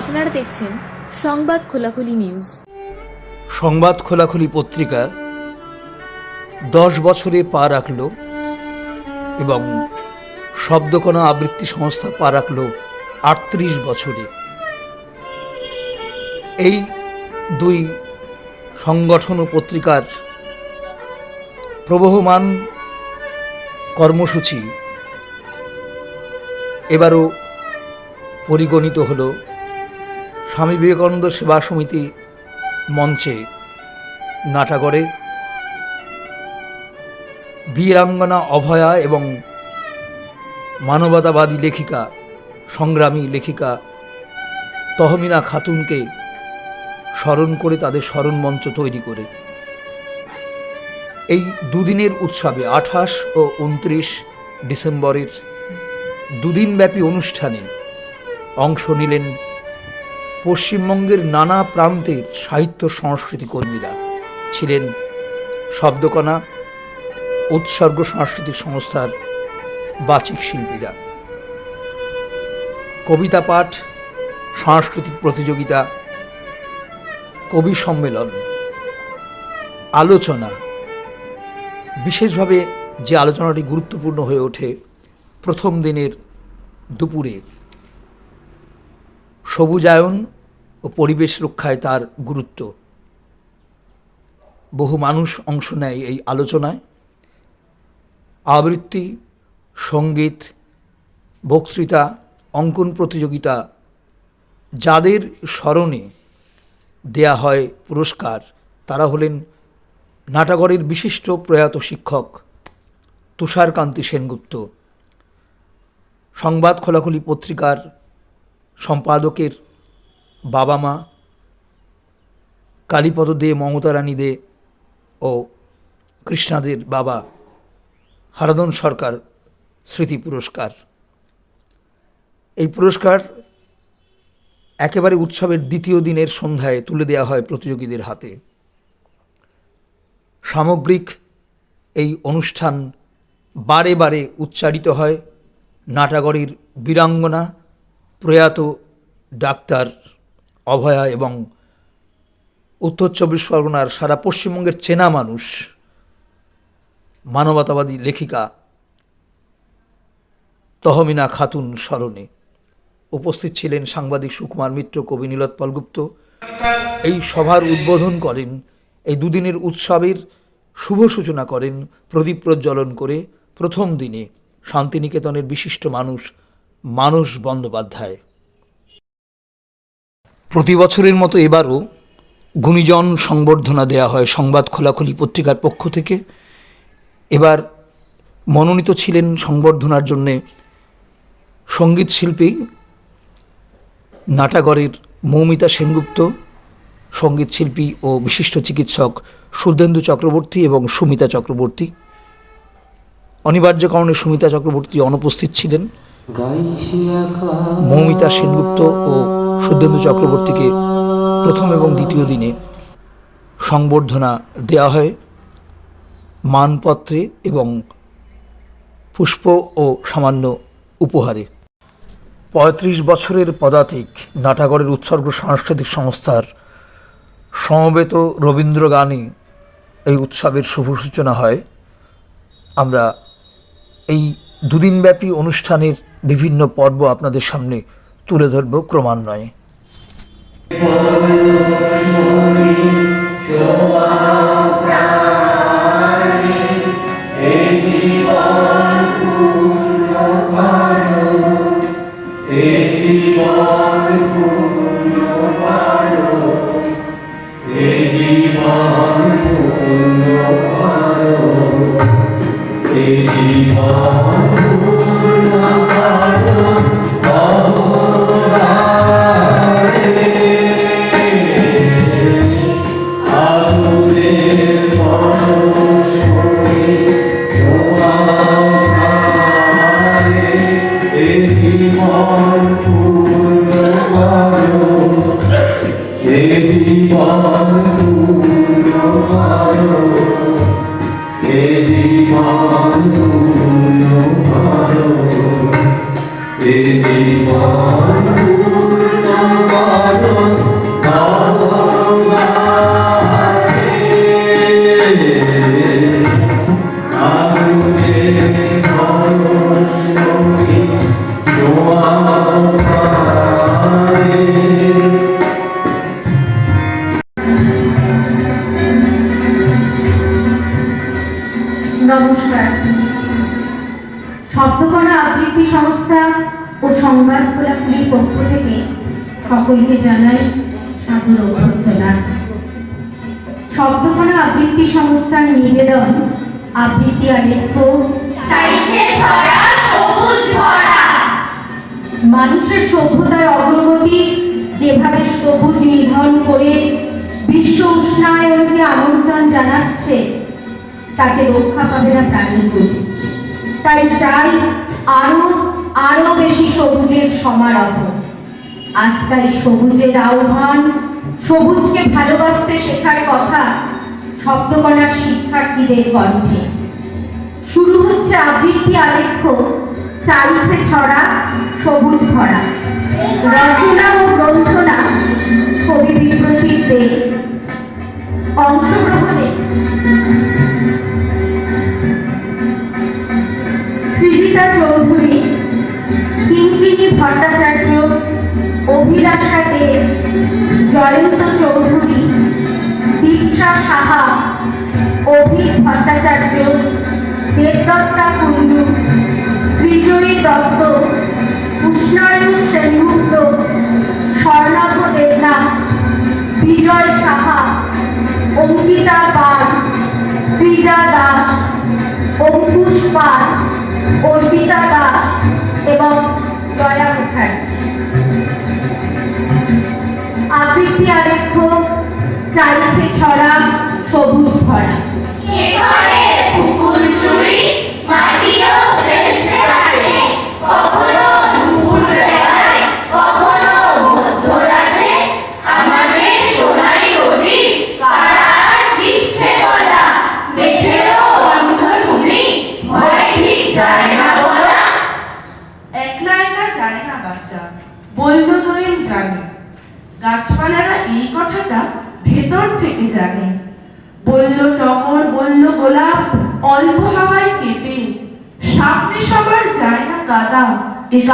আপনারা দেখছেন সংবাদ খোলাখুলি নিউজ। সংবাদ খোলাখুলি পত্রিকা দশ বছরে পা রাখল এবং শব্দকণা আবৃত্তি সংস্থা পা রাখল আটত্রিশ বছরে। এই দুই সংগঠন ও পত্রিকার প্রবহমান কর্মসূচি এবারও পরিগণিত হল স্বামী বিবেকানন্দ সেবা সমিতি মঞ্চে নাটাগড়ে বীরাঙ্গনা অভয়া এবং মানবতাবাদী লেখিকা, সংগ্রামী লেখিকা তহমিনা খাতুনকে স্মরণ করে তাদের স্মরণ মঞ্চ তৈরি করে। এই দুদিনের উৎসবে আঠাশ ও উনত্রিশ ডিসেম্বরের দুদিনব্যাপী অনুষ্ঠানে অংশ নিলেন পশ্চিমবঙ্গের নানা প্রান্তের সাহিত্য সংস্কৃতি কর্মীরা ছিলেন শব্দকণা, উৎসর্গ সাংস্কৃতিক সংস্থার বাচিক শিল্পীরা। কবিতা পাঠ, সাংস্কৃতিক প্রতিযোগিতা, কবি সম্মেলন, আলোচনা, বিশেষভাবে যে আলোচনাটি গুরুত্বপূর্ণ হয়ে ওঠে প্রথম দিনের দুপুরে। সবুজায়ন ও পরিবেশ রক্ষায় তার গুরুত্ব। বহু মানুষ অংশ নেয় এই আলোচনায়। আবৃত্তি, সংগীত, বক্তৃতা, অঙ্কন প্রতিযোগিতা, যাদের স্মরণে দেয়া হয় পুরস্কার, তারা হলেন নাটাগড়ের বিশিষ্ট প্রয়াত শিক্ষক তুষারকান্তি সেনগুপ্ত। সংবাদ খোলাখুলি পত্রিকার সম্পাদকের বাবা মা কালীপদ দে, মমতা রানী দে ও কৃষ্ণাদের বাবা হারাদন সরকার স্মৃতি পুরস্কার। এই পুরস্কার একেবারে উৎসবের দ্বিতীয় দিনের সন্ধ্যায় তুলে দেওয়া হয় প্রতিযোগীদের হাতে। সামগ্রিক এই অনুষ্ঠান বারে বারে উচ্চারিত হয় নাটাগড়ের বীরাঙ্গনা প্রয়াত ডাক্তার অভয়া এবং উত্তর চব্বিশ পরগনার সারা পশ্চিমবঙ্গের চেনা মানুষ, মানবতাবাদী লেখিকা তহমিনা খাতুন স্মরণে উপস্থিত ছিলেন সাংবাদিক সুকুমার মিত্র, কবি নীলোৎপল গুপ্ত এই সভার উদ্বোধন করেন, এই দুদিনের উৎসবের শুভ সূচনা করেন প্রদীপ প্রজ্বলন করে প্রথম দিনে শান্তিনিকেতনের বিশিষ্ট মানুষ মানস বন্দ্যোপাধ্যায়। প্রতি বছরের মতো এবারও গুণীজন সংবর্ধনা দেয়া হয় সংবাদ খোলাখুলি পত্রিকার পক্ষ থেকে। এবার মনোনীত ছিলেন সংবর্ধনার জন্যে সংগীত শিল্পী নাটাগরের মৌমিতা সেনগুপ্ত সংগীত শিল্পী ও বিশিষ্ট চিকিৎসক সুদেন্দু চক্রবর্তী এবং সুমিতা চক্রবর্তী। অনিবার্য কারণে সুমিতা চক্রবর্তী অনুপস্থিত ছিলেন। মৌমিতা সেনগুপ্ত ও সুদেন্দু চক্রবর্তীকে প্রথম এবং দ্বিতীয় দিনে সংবর্ধনা দেওয়া হয়। মানপত্রে এবং পুষ্প ও সামান্য উপহারে। পঁয়ত্রিশ বছরের পদাতিক নাটাগড়ের উৎসর্গ সাংস্কৃতিক সংস্থার সমবেত রবীন্দ্র গানে এই উৎসবের শুভ সূচনা হয়। আমরা এই দুদিনব্যাপী অনুষ্ঠানের বিভিন্ন পর্ব আপনাদের সামনে তুলে ধরব ক্রমান্বয়ে। Ele সকলকে জানাই সাদর অভ্যর্থনা। শব্দকণা আবৃত্তি সংস্থার নিবেদন। আবৃত্তি আলেখ্য। মানুষের সভ্যতার অগ্রগতি যেভাবে সবুজ নিধন করে বিশ্ব উষ্ণায়নকে আমন্ত্রণ জানাচ্ছে তাকে রক্ষা পাবে না প্রাণীকুল তাই চাই আরও আরও বেশি সবুজের সমারোহ। আজ তাই সবুজের আহ্বান, সবুজকে ভালোবাসতে শেখার কথা শব্দকণার শিক্ষার্থীদের কণ্ঠে। শুরু হচ্ছে আবৃত্তি আলেখ্য চাইছে ছড়া, সবুজ ভরা। রচনা ও গ্রন্থনা কবি বিপ্রতীক দে অংশগ্রহণে সৃজিতা চৌধুরী কিঙ্কিনী ভট্টাচার্য অভিলাষা দেব জয়ন্ত চৌধুরী, দীপসা সাহা, অভিক ভট্টাচার্য, দেবদত্তা কুণ্ডু, শ্রীজয়ী দত্ত উষ্ণায়ুষ সেনগুপ্ত, স্বর্ণাভ দেবনাথ, বিজয় সাহা, অঙ্কিতা পাল সৃজা দাস, অঙ্কুশ পাল, অর্পিতা দাস এবং জয়া মুখার্জি। আবৃত্তি আরেক চাইছে ছড়া সবুজ ভরা।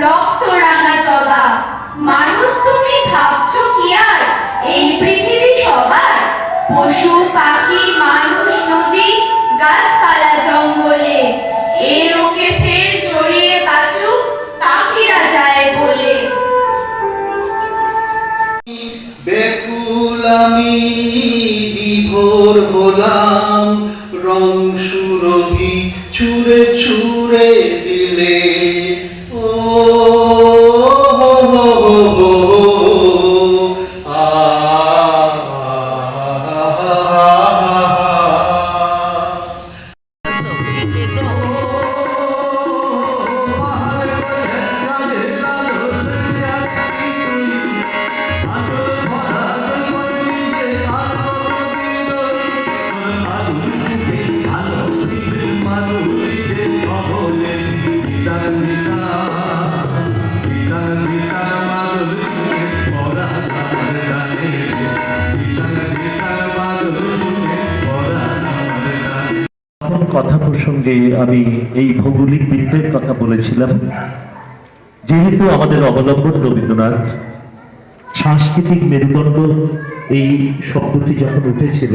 রক্ত রাঙা জবা। মানুষ তুমি ভাবছ কি আর? এই পৃথিবী সবার। পশু পাখি মানুষ প্রসঙ্গে আমি এই ভৌগোলিক বৃত্তের কথা বলেছিলাম, যেহেতু আমাদের অবলম্বন রবীন্দ্রনাথ, সাংস্কৃতিক মেরুদণ্ড এই শব্দটি যখন উঠেছিল,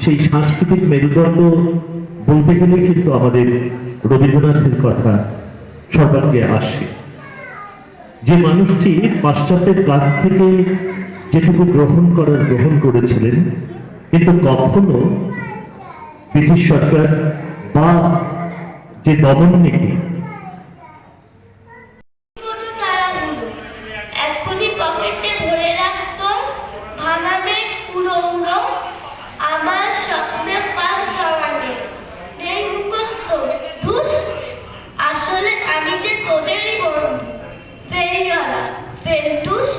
সেই সাংস্কৃতিক মেরুদণ্ড বলতে গেলে কিন্তু আমাদের রবীন্দ্রনাথের কথা সর্বাঙ্গে আসে। যে মানুষটি পাশ্চাত্যের কাছ থেকে যেটুকু গ্রহণ করার গ্রহণ করেছিলেন, কিন্তু কখনো ব্রিটিশ সরকার বা যে দমন নীতি আসলে আমি যে তোদেরই বন্ধু। ফেরিওয়ালা ফেলটুস।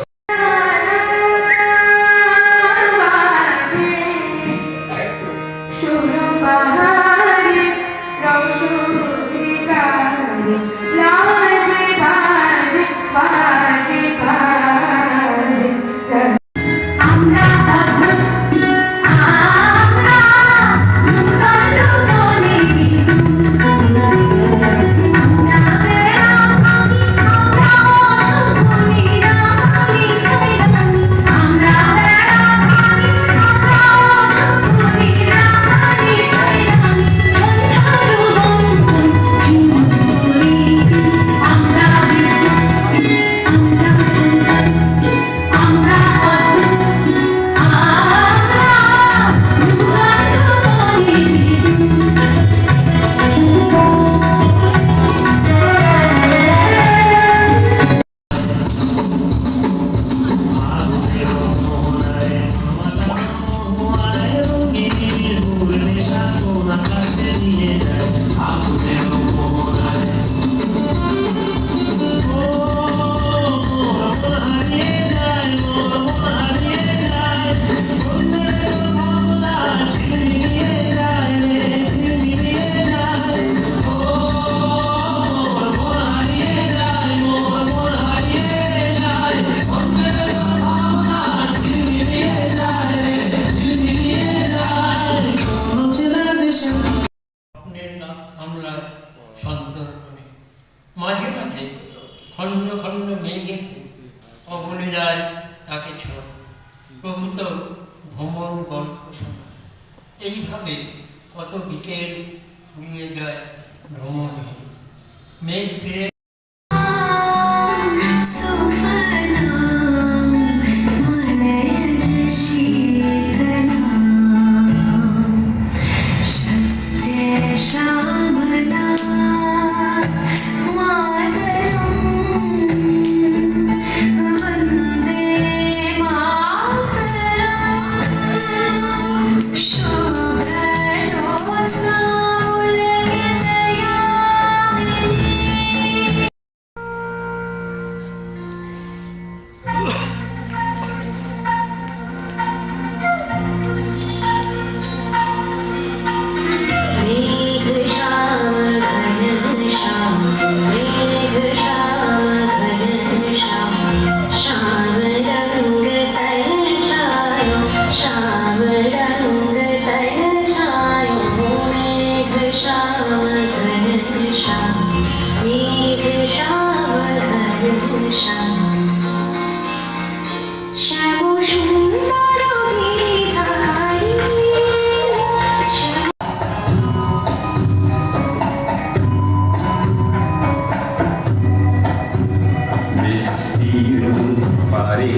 পারে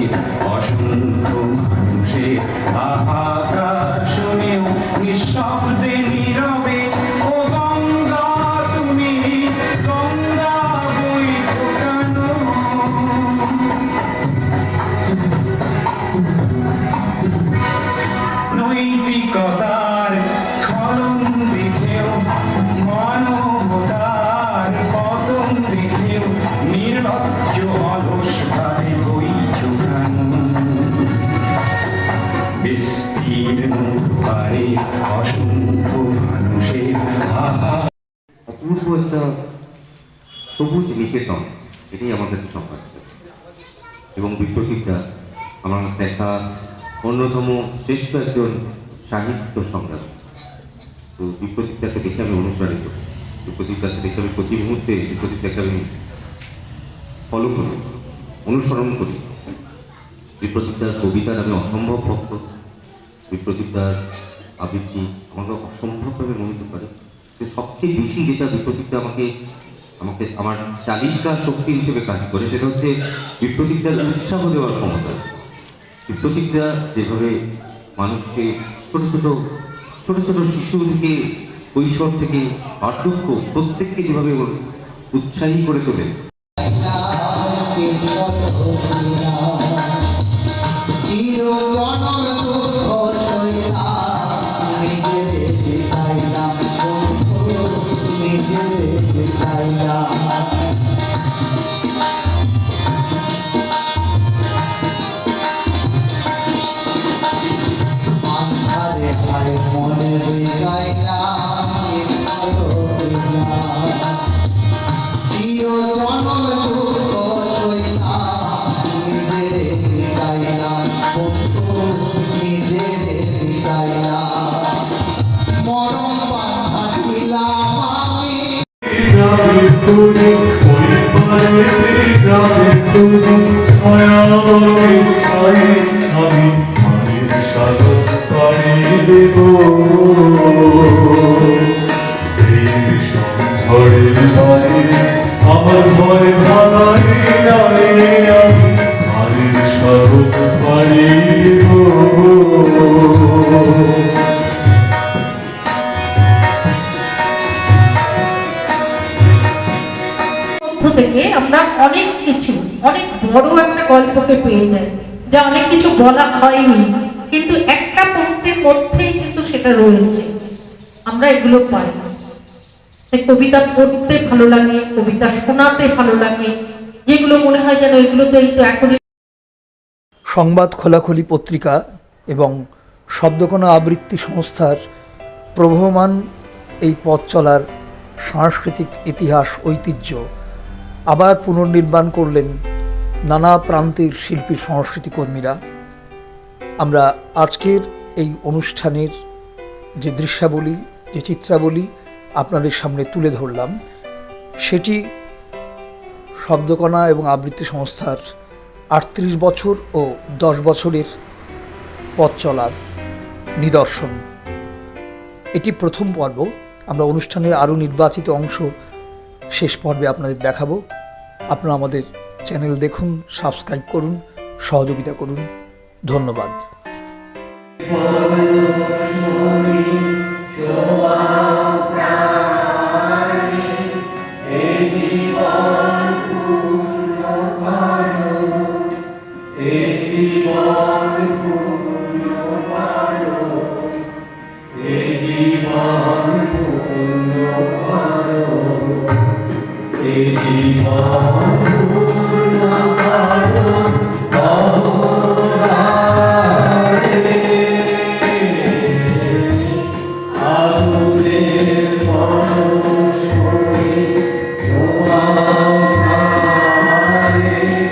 নিকেতন এটাই আমার কাছে সম্পর্ক এবং বিপ্রতীকটা আমার একটা অন্যতম শ্রেষ্ঠ একজন সাহিত্য সংগ্রামী। তো বিপ্রতীকটাকে দেখে আমি অনুপ্রাণিত। বিপ্রতীকটাকে দেখে আমি প্রতি মুহূর্তে বিপ্রতীকটাকে আমি ফলো করি, অনুসরণ করি। বিপ্রতীকটার কবিতার আমি অসম্ভব ভক্ত। বিপ্রতীকটার আবৃত্তি আমাকে অসম্ভবভাবে মোহিত করে। সবচেয়ে বেশি যেটা বিপ্রতীকটা আমাকে আমাকে, আমার চালিকা শক্তি হিসেবে কাজ করে, সেটা হচ্ছে বিপ্রতীকটার উৎসাহ দেওয়ার ক্ষমতা। বিপ্রতীকটা যেভাবে মানুষকে ছোট ছোট ছোট ছোট শিশু থেকে, কৈশোর থেকে, বার্ধক্য প্রত্যেককে যেভাবে উৎসাহী করে তোলে। নিজের বিকাইলাম আন্ধারে হয়নি। কিন্তু একটা পঙ্ক্তির মধ্যেই কিন্তু সেটা রয়েছে। আমরা এগুলো পাই। কবিতা পড়তে ভালো লাগে, কবিতা শোনাতে ভালো লাগে, যেগুলো মনে হয় যেন এগুলো তো এই তো এখনই সংবাদ খোলাখুলি পত্রিকা এবং শব্দকোনা আবৃত্তি সংস্থার প্রবহমান এই পথ চলার সাংস্কৃতিক ইতিহাস, ঐতিহ্য আবার পুনর্নির্মাণ করলেন নানা প্রান্তের শিল্পী সংস্কৃতি কর্মীরা আমরা আজকের এই অনুষ্ঠানের যে দৃশ্যাবলী, যে চিত্রাবলী আপনাদের সামনে তুলে ধরলাম, সেটি শব্দকণা এবং আবৃত্তি সংস্থার আটত্রিশ বছর ও দশ বছরের পথ চলার নিদর্শন। এটি প্রথম পর্ব। আমরা অনুষ্ঠানের আরও নির্বাচিত অংশ শেষ পর্বে আপনাদের দেখাবো। আপনারা আমাদের চ্যানেল দেখুন, সাবস্ক্রাইব করুন, সহযোগিতা করুন। ধন্যবাদ।